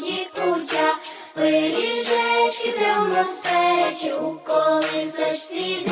куті кутя, пиріжечки прямо стечі, уколи колисочці.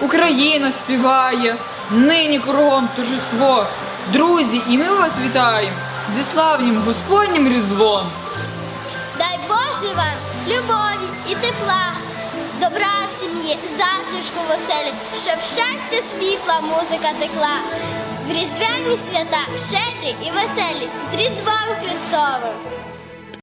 Україна співає! Нині кругом торжество. Друзі, і ми вас вітаємо зі славнім Господнім різдвом. Дай Боже вам любові і тепла, добра в сім'ї, затишку в оселі, щоб щастя світла, музика текла. В різдвяні свята щедрі і веселі з Різдвом Христовим.